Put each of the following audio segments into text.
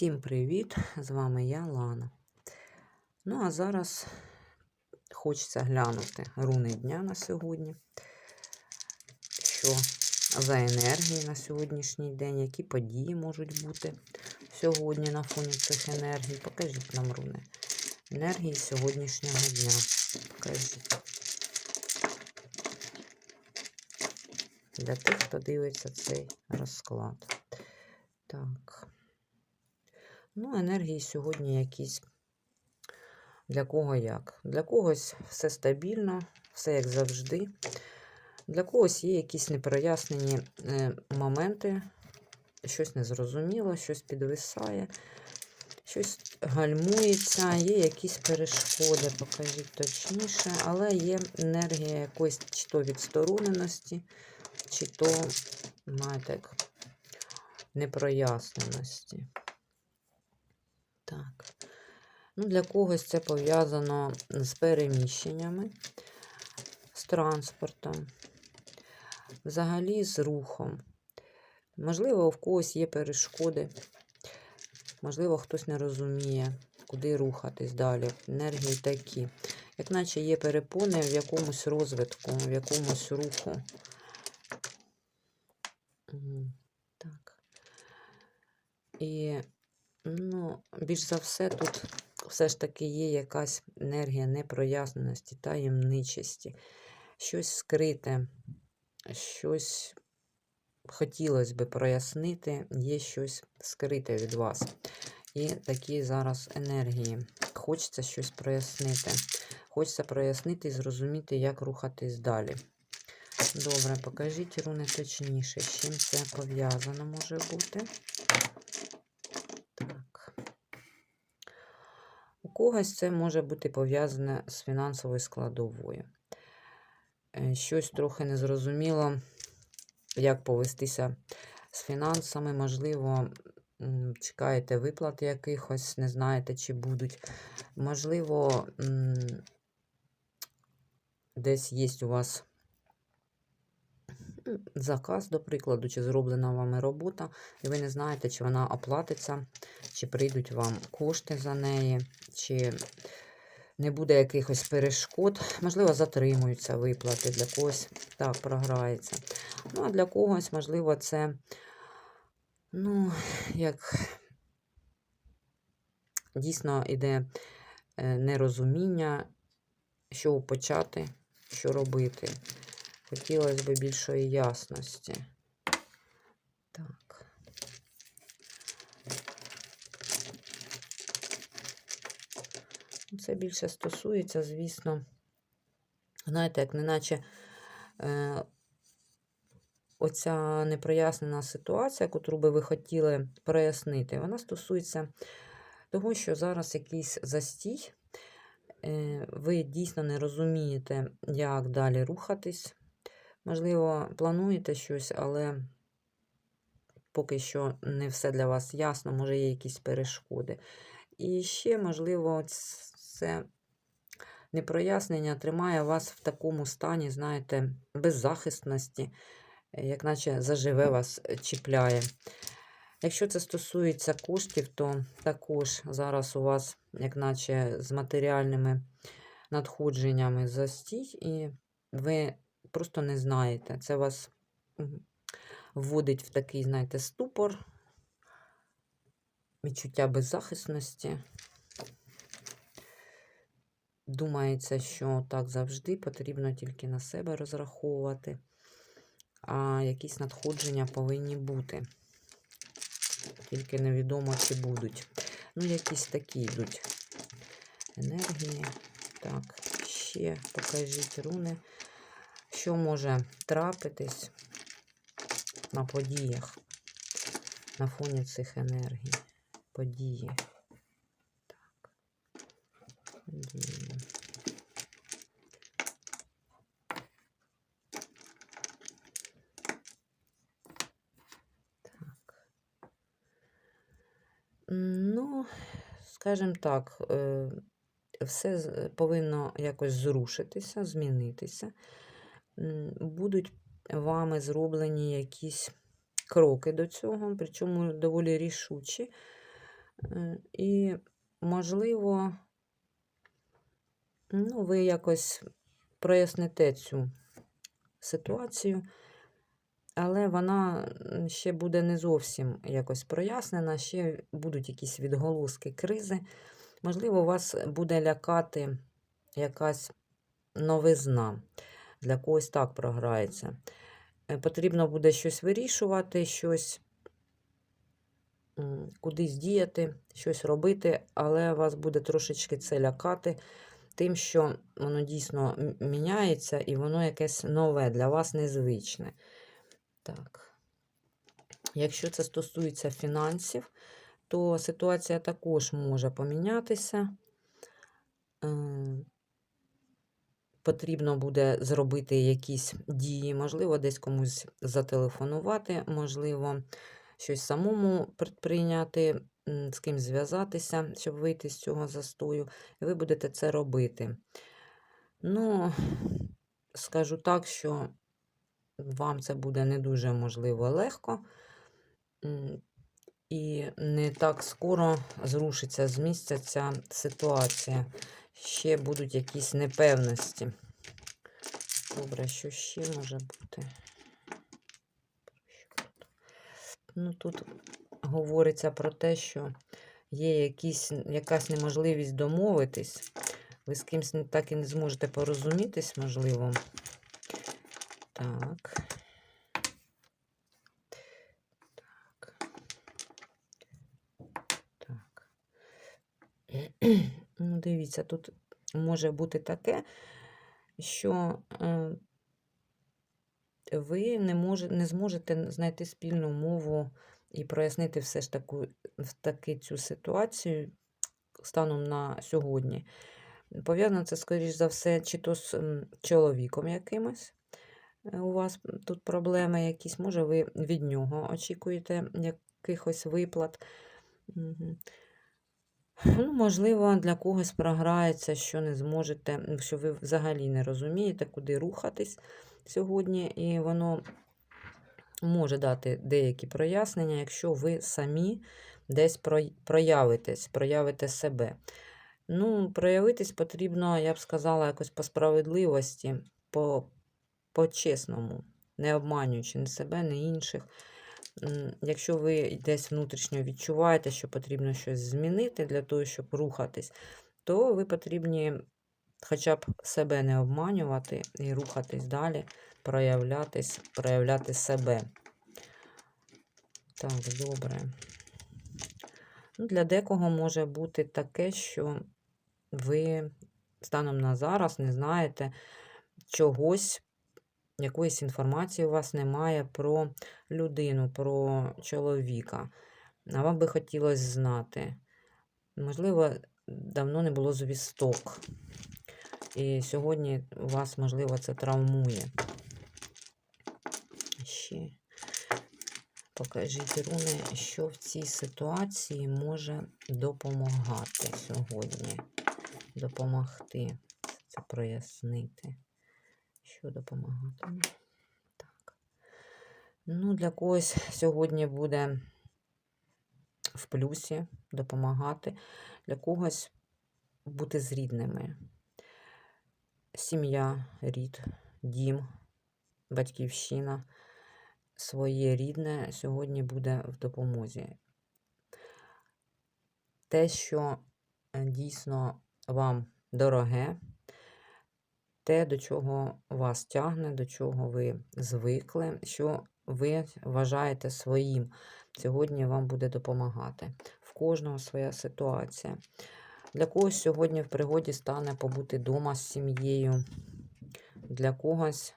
Всім привіт! З вами я, Лана. Ну, а зараз хочеться глянути руни дня на сьогодні. Що за енергії на сьогоднішній день, які події можуть бути сьогодні на фоні цих енергій. Покажіть нам руни. Енергії сьогоднішнього дня. Покажіть. Для тих, хто дивиться цей розклад. Так. Ну, енергії сьогодні якісь. Для кого як? Для когось все стабільно, все як завжди. Для когось є якісь непрояснені е, моменти, щось незрозуміло, щось підвисає, щось гальмується, є якісь перешкоди, покажіть точніше, але є енергія якоїсь чи то відстороненості, чи то, знаєте, непроясненості. Так. Ну, Для когось це пов'язано з переміщеннями, з транспортом, взагалі з рухом. Можливо, в когось є перешкоди, можливо, хтось не розуміє, куди рухатись далі. Енергії такі. Як наче є перепони в якомусь розвитку, в якомусь руху. Так. І Ну, більш за все, тут все ж таки є якась енергія непроясненості, таємничості, щось скрите, щось хотілося би прояснити, є щось скрите від вас. І такі зараз енергії. Хочеться щось прояснити. Хочеться прояснити і зрозуміти, як рухатись далі. Добре, покажіть руни точніше, з чим це пов'язано може бути. Когось це може бути пов'язане з фінансовою складовою. Е, щось трохи незрозуміло, як повестися з фінансами, можливо, чекаєте виплат якихось, не знаєте, чи будуть. Можливо, десь є у вас заказ, до прикладу, чи зроблена вами робота, і ви не знаєте, чи вона оплатиться, чи прийдуть вам кошти за неї, чи не буде якихось перешкод. Можливо, затримуються виплати для когось так програється. Ну, а для когось, можливо, це, ну, як дійсно іде е, нерозуміння, що почати, що робити. Хотілося б більшої ясності. Так. Це більше стосується, звісно, знаєте, як неначе е, оця непрояснена ситуація, яку би ви хотіли прояснити, вона стосується того, що зараз якийсь застій, е, ви дійсно не розумієте, як далі рухатись. Можливо, плануєте щось, але поки що не все для вас ясно, може, є якісь перешкоди. І ще, можливо, це непрояснення тримає вас в такому стані, знаєте, беззахисності, як наче заживе вас е, чіпляє. Якщо це стосується коштів, то також зараз у вас, як наче, з матеріальними надходженнями застій, і ви просто не знаєте. Це вас вводить в такий, знаєте, ступор, відчуття беззахисності. Думається, що так завжди потрібно тільки на себе розраховувати, а якісь надходження повинні бути. Тільки невідомо, чи будуть. Ну, якісь такі йдуть енергії. Так, ще покажіть руни що може трапитись на подіях, на фоні цих енергій. Події. Так. Події. Так. Ну, скажімо так, е, все повинно якось зрушитися, змінитися будуть вами зроблені якісь кроки до цього, причому доволі рішучі. Е, І, можливо, ну, ви якось проясните цю ситуацію, але вона ще буде не зовсім якось прояснена, ще будуть якісь відголоски кризи. Можливо, вас буде лякати якась новизна. Для когось так програється. Е, Потрібно буде щось вирішувати, щось кудись діяти, щось робити, але вас буде трошечки це лякати тим, що воно дійсно міняється і воно якесь нове, для вас незвичне. Так. Якщо це стосується фінансів, то ситуація також може помінятися. Потрібно буде зробити якісь дії, можливо, десь комусь зателефонувати, можливо, щось самому предприйняти, з ким зв'язатися, щоб вийти з цього застою, і ви будете це робити. Ну, скажу так, що вам це буде не дуже можливо легко. І не так скоро зрушиться з місця ця ситуація. Ще будуть якісь непевності. Добре, що ще може бути? Ну, тут говориться про те, що є якісь, якась неможливість домовитись. Ви з кимось так і не зможете порозумітись, можливо. Так. Так. Ну, дивіться, тут може бути таке, що е, ви не, може, не зможете знайти спільну мову і прояснити все ж таку, таки цю ситуацію станом на сьогодні. Пов'язано це, скоріш за все, чи то з чоловіком якимось. е, У вас тут проблеми якісь, може, ви від нього очікуєте якихось виплат. Мгм. Ну, можливо, для когось програється, що не зможете, що ви взагалі не розумієте, куди рухатись сьогодні, і воно може дати деякі прояснення, якщо ви самі десь проявитесь, проявите себе. Ну, проявитись потрібно, я б сказала, якось по справедливості, по, по-чесному, не обманюючи ні себе, ні інших. Якщо ви десь внутрішньо відчуваєте, що потрібно щось змінити для того, щоб рухатись, то ви потрібні хоча б себе не обманювати і рухатись далі, проявлятись, проявляти себе. Так, добре. Ну, для декого може бути таке, що ви станом на зараз не знаєте чогось, якоїсь інформації у вас немає про людину, про чоловіка. А вам би хотілося знати. Можливо, давно не було звісток. І сьогодні вас, можливо, це травмує. Ще покажіть, руни, що в цій ситуації може допомагати сьогодні. Допомогти. Це прояснити. Що допомагатиме? Так. Ну, для когось сьогодні буде в плюсі допомагати, для когось бути з рідними. Сім'я, рід, дім, батьківщина, своє рідне сьогодні буде в допомозі. Те, що е, дійсно вам дороге, те, до чого вас тягне, до чого ви звикли, що ви вважаєте своїм, сьогодні вам буде допомагати. В кожного своя ситуація. Для когось сьогодні в пригоді стане побути вдома з сім'єю. Для когось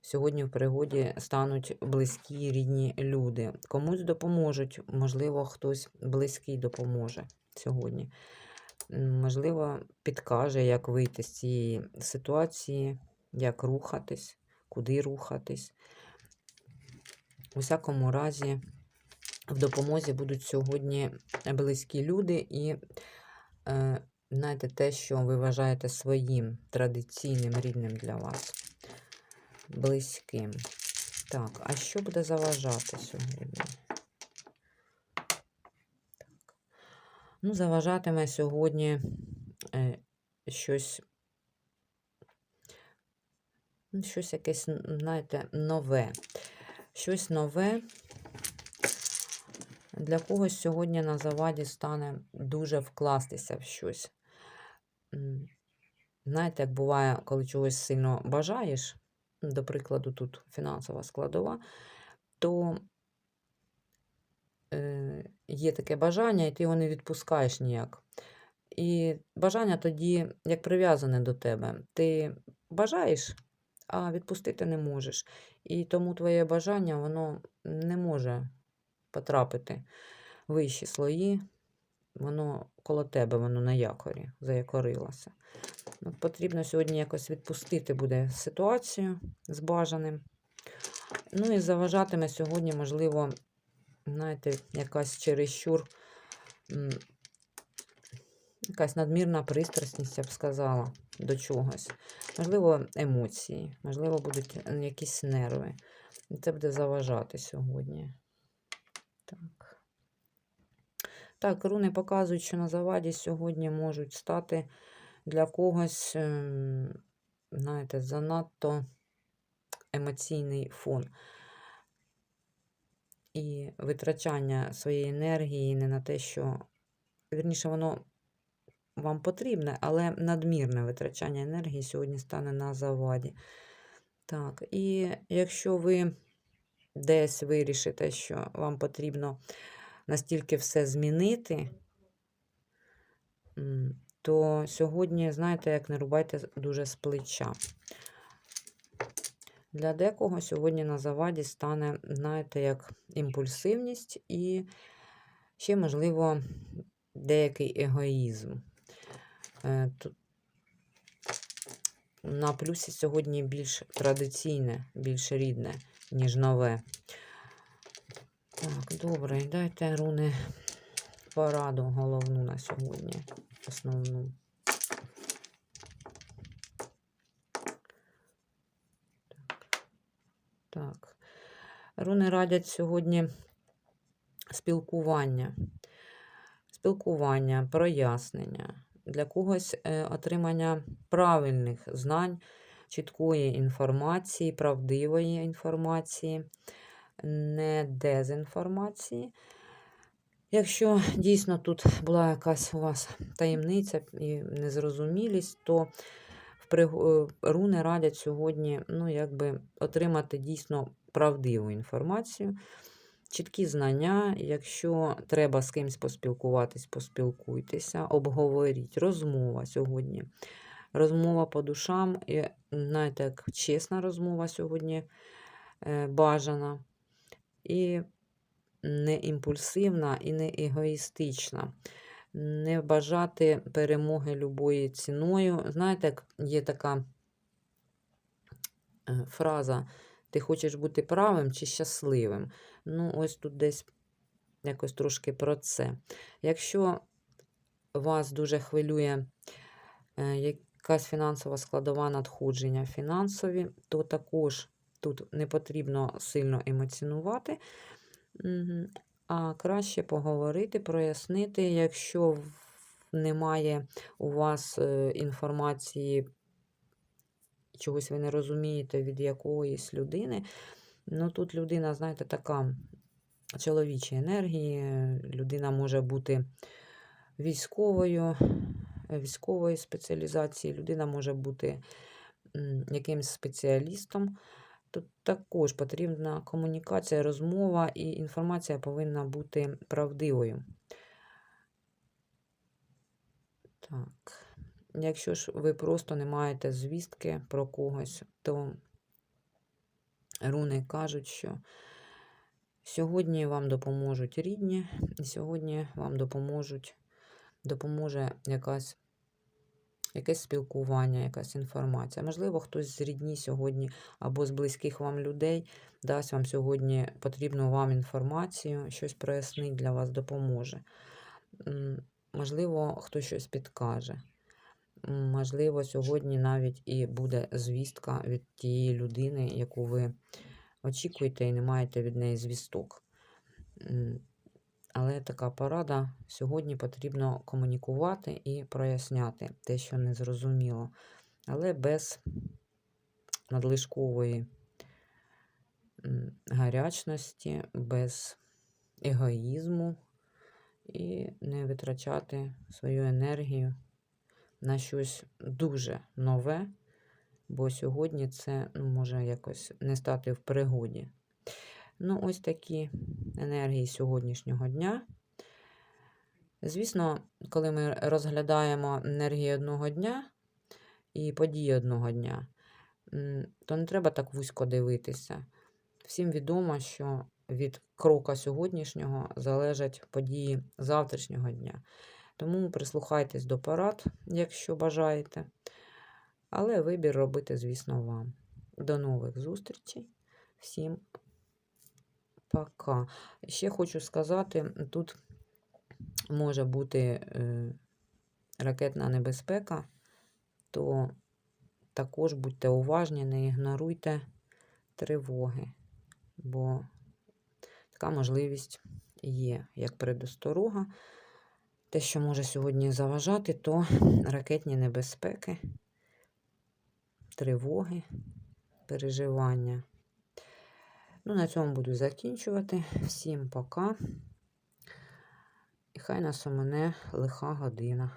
сьогодні в пригоді стануть близькі рідні люди. Комусь допоможуть, можливо, хтось близький допоможе сьогодні. Можливо, підкаже, як вийти з цієї ситуації, як рухатись, куди рухатись. У всякому разі, в допомозі будуть сьогодні близькі люди і е, знаєте, те, що ви вважаєте своїм традиційним рідним для вас, близьким. Так, а що буде заважати сьогодні? Так. Ну, заважатиме сьогодні е, щось, ну, щось якесь, знаєте, нове. Щось нове. Для когось сьогодні на заваді стане дуже вкластися в щось. Знаєте, як буває, коли чогось сильно бажаєш, до прикладу, тут фінансова складова, то є таке бажання, і ти його не відпускаєш ніяк. І бажання тоді як прив'язане до тебе. Ти бажаєш, а відпустити не можеш. І тому твоє бажання воно не може потрапити в вищі слої. Воно коло тебе, воно на якорі, заякорилося. От потрібно сьогодні якось відпустити буде ситуацію з бажаним. Ну і заважатиме сьогодні, можливо, знаєте, якась чересчур, якась надмірна пристрасність, я б сказала, до чогось. Можливо, емоції, можливо, будуть якісь нерви. І це буде заважати сьогодні. Так. Так, руни показують, що на заваді сьогодні можуть стати для когось, ем, знаєте, занадто емоційний фон. І витрачання своєї енергії не на те, що, вірніше, воно вам потрібне, але надмірне витрачання енергії сьогодні стане на заваді. Так, і якщо ви десь вирішите, що вам потрібно настільки все змінити, то сьогодні, знаєте, як не рубайте дуже з плеча. Для декого сьогодні на заваді стане, знаєте, як імпульсивність і ще, можливо, деякий егоїзм. Е, На плюсі сьогодні більш традиційне, більш рідне, ніж нове. Так, добре, дайте руни пораду головну на сьогодні, основну. Так. Руни радять сьогодні спілкування. Спілкування, прояснення. Для когось е, отримання правильних знань, чіткої інформації, правдивої інформації, не дезінформації. Якщо дійсно тут була якась у вас таємниця і незрозумілість, то руни радять сьогодні ну, якби отримати дійсно правдиву інформацію, чіткі знання. Якщо треба з кимось поспілкуватись, поспілкуйтеся, обговоріть. Розмова сьогодні. Розмова по душам, і, знаєте, як чесна розмова сьогодні е, бажана. І не імпульсивна і не егоїстична. Не бажати перемоги любою ціною. Знаєте, є така е, фраза: ти хочеш бути правим чи щасливим? Ну, ось тут десь якось трошки про це. Якщо вас дуже хвилює е, якась фінансова складова надходження фінансові, то також тут не потрібно сильно емоціонувати. А краще поговорити, прояснити, якщо немає у вас е, інформації, чогось ви не розумієте від якоїсь людини. Ну тут людина, знаєте, така чоловічої енергії, людина може бути військовою, військової спеціалізації, людина може бути якимсь спеціалістом. Тут також потрібна комунікація, розмова, і інформація повинна бути правдивою. Так. Якщо ж ви просто не маєте звістки про когось, то руни кажуть, що сьогодні вам допоможуть рідні, і сьогодні вам допоможуть, допоможе якась якесь спілкування, якась інформація. Можливо, хтось з рідні сьогодні або з близьких вам людей дасть вам сьогодні потрібну вам інформацію, щось прояснить для вас допоможе. Можливо, хтось щось підкаже. Можливо, сьогодні навіть і буде звістка від тієї людини, яку ви очікуєте і не маєте від неї звісток. Але така порада сьогодні потрібно комунікувати і проясняти те, що не зрозуміло, але без надлишкової гарячності, без егоїзму і не витрачати свою енергію на щось дуже нове, бо сьогодні це ну, може якось не стати в пригоді. Ну, ось такі енергії сьогоднішнього дня. Звісно, коли ми розглядаємо енергії одного дня і події одного дня, то не треба так вузько дивитися. Всім відомо, що від крока сьогоднішнього залежать події завтрашнього дня. Тому прислухайтесь до порад, якщо бажаєте. Але вибір робити, звісно, вам. До нових зустрічей. Всім пока. Ще хочу сказати, тут може бути е, ракетна небезпека, то також будьте уважні, не ігноруйте тривоги, бо така можливість є, як предосторога. Те, що може сьогодні заважати, то ракетні небезпеки, тривоги, переживання. Ну, на цьому буду закінчувати. Всім пока. І хай нас у мене лиха година.